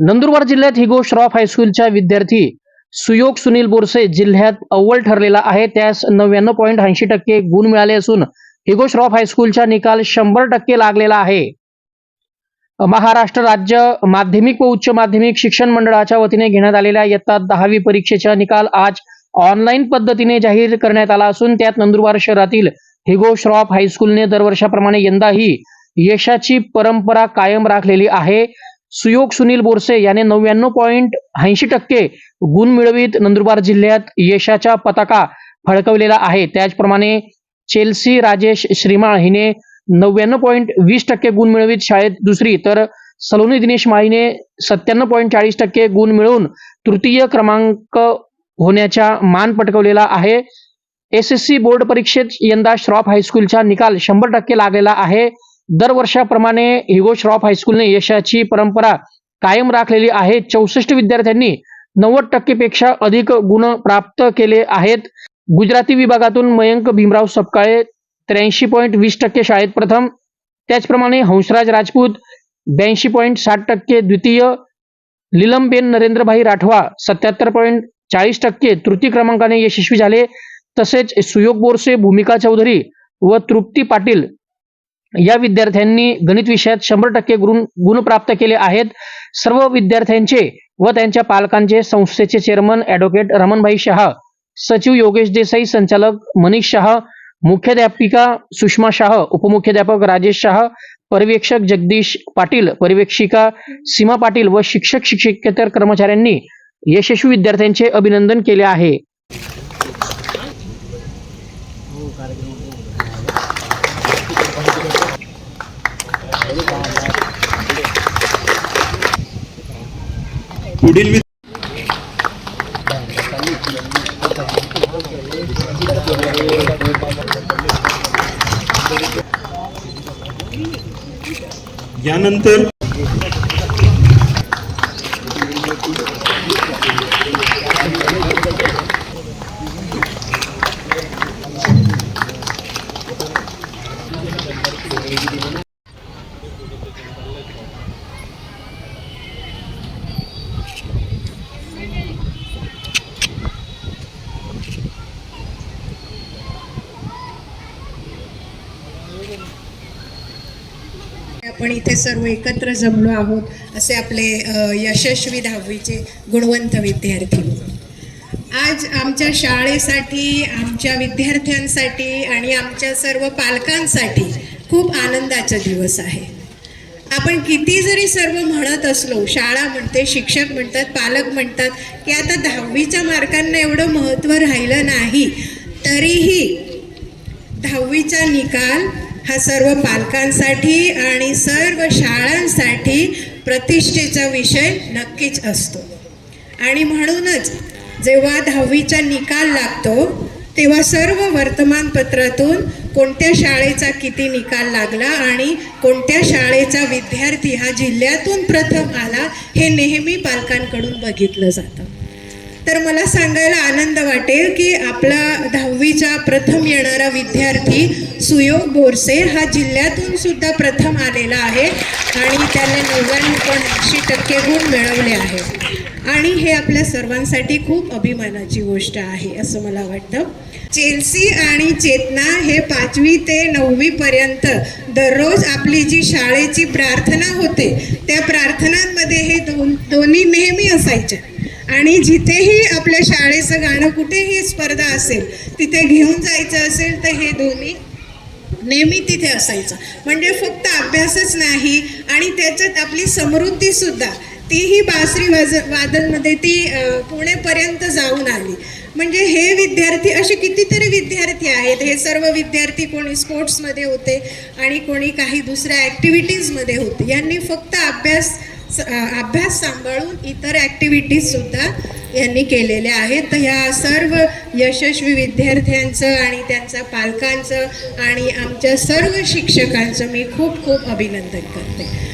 नंदुरबार जिल्ह्यात हिगो श्रॉफ हायस्कूलच्या विद्यार्थी सुयोग सुनील बोरसे जिल्ह्यात अव्वल ठरलेला आहे. त्यास नव्याण्णव पॉईंट ऐंशी टक्के गुण मिळाले असून हिगो श्रॉफ हायस्कूलचा निकाल शंभर टक्के लागलेला आहे. महाराष्ट्र राज्य माध्यमिक व उच्च माध्यमिक शिक्षण मंडळाच्या वतीने घेण्यात आलेल्या इयत्ता दहावी परीक्षेचा निकाल आज ऑनलाईन पद्धतीने जाहीर करण्यात आला असून त्यात नंदुरबार शहरातील हिगो श्रॉफ हायस्कूलने दरवर्षाप्रमाणे यंदाही यशाची परंपरा कायम राखलेली आहे. सुयोग सुनील बोरसे याने नव्याण्णव पॉईंट ऐंशी टक्के गुण मिळवीत नंदुरबार जिल्ह्यात यशाचा पताका फडकवलेला आहे. त्याचप्रमाणे चेल्सी राजेश श्रीमाळ हिने नव्याण्णव पॉईंट वीस टक्के गुण मिळवीत शाळेत दुसरी तर सलोनी दिनेश माळीने सत्त्याण्णव पॉईंट चाळीस टक्के गुण मिळवून तृतीय क्रमांक होण्याचा मान पटकवलेला आहे. एस एस सी बोर्ड परीक्षेत यंदा श्रॉफ हायस्कूलचा निकाल शंभर टक्के लागलेला आहे. दरवर्षाप्रमाणे हिगो श्रॉफ हायस्कूलने यशाची परंपरा कायम राखलेली आहे. चौसष्ट विद्यार्थ्यांनी नव्वद टक्केपेक्षा अधिक गुण प्राप्त केले आहेत. गुजराती विभागातून मयंक भीमराव सपकाळे त्र्याऐंशी पॉईंट वीस टक्के शाळेत प्रथम. त्याचप्रमाणे हंसराज राजपूत ब्याऐंशी पॉईंट साठ टक्के द्वितीय. लिलमबेन नरेंद्रभाई राठवा सत्याहत्तर पॉईंट चाळीस टक्के तृतीय क्रमांकाने यशस्वी झाले. तसेच सुयोग बोरसे भूमिका चौधरी व तृप्ती पाटील या विद्यार्थ्यांनी गणित विषयात शंभर टक्के गुण गुण प्राप्त केले आहेत. सर्व विद्यार्थ्यांचे व त्यांच्या पालकांचे संस्थेचे चेअरमन ॲडव्होकेट रमणभाई शहा सचिव योगेश देसाई संचालक मनीष शहा मुख्याध्यापिका सुषमा शाह उपमुख्याध्यापक राजेश शाह पर्यवेक्षक जगदीश पाटील पर्यवेक्षिका सीमा पाटील व शिक्षक शिक्षकेतर कर्मचाऱ्यांनी यशस्वी विद्यार्थ्यांचे अभिनंदन केले आहे. पुढील यानंतर आपण इथे सर्व एकत्र जमलो आहोत असे आपले यशस्वी दहावीचे गुणवंत विद्यार्थी. आज आमच्या शाळेसाठी आमच्या विद्यार्थ्यांसाठी आणि आमच्या सर्व पालकांसाठी खूप आनंदाचा दिवस आहे. आपण किती जरी सर्व म्हणत असलो शाळा म्हणते शिक्षक म्हणतात पालक म्हणतात की आता दहावीच्या मार्कांना एवढं महत्त्व राहिलं नाही तरीही दहावीचा निकाल हा सर्व पालकांसाठी आणि सर्व शाळांसाठी प्रतिष्ठेचा विषय नक्कीच असतो. आणि म्हणूनच जेव्हा दहावीचा निकाल लागतो तेव्हा सर्व वर्तमानपत्रातून कोणत्या शाळेचा किती निकाल लागला आणि कोणत्या शाळेचा विद्यार्थी हा जिल्ह्यातून प्रथम आला हे नेहमी पालकांकडून बघितलं जातं. तर मला सांगायला आनंद वाटेल की आपला दहावीचा प्रथम येणारा विद्यार्थी सुयोग बोरसे हा जिल्ह्यातून सुद्धा प्रथम आलेला आहे आणि त्याने नव्याण्णव पॉईंट ऐंशी टक्के गुण मिळवले आहेत. आणि हे आपल्या सर्वांसाठी खूप अभिमानाची गोष्ट आहे असं मला वाटतं. चेल्सी आणि चेतना हे पाचवी ते नववीपर्यंत दररोज आपली जी शाळेची प्रार्थना होते त्या प्रार्थनांमध्ये हे दोन दोन्ही नेहमी असायच्या आणि जिथेही आपल्या शाळेचं गाणं कुठेही स्पर्धा असेल तिथे घेऊन जायचं असेल तर हे दोन्ही नेहमी तिथे असायचं. म्हणजे फक्त अभ्यासच नाही आणि त्याच्यात आपली समृद्धीसुद्धा तीही बासरी वाज वादनमध्ये ती पुणेपर्यंत जाऊन आली. म्हणजे हे विद्यार्थी असे कितीतरी विद्यार्थी आहेत. हे सर्व विद्यार्थी कोणी स्पोर्ट्समध्ये होते आणि कोणी काही दुसऱ्या ॲक्टिव्हिटीजमध्ये होते. यांनी फक्त अभ्यास स- अभ्यास सांभाळून इतर ॲक्टिव्हिटीजसुद्धा यांनी केलेल्या आहेत. तर ह्या सर्व यशस्वी विद्यार्थ्यांचं आणि त्यांचं पालकांचं आणि आमच्या सर्व शिक्षकांचं मी खूप खूप अभिनंदन करते.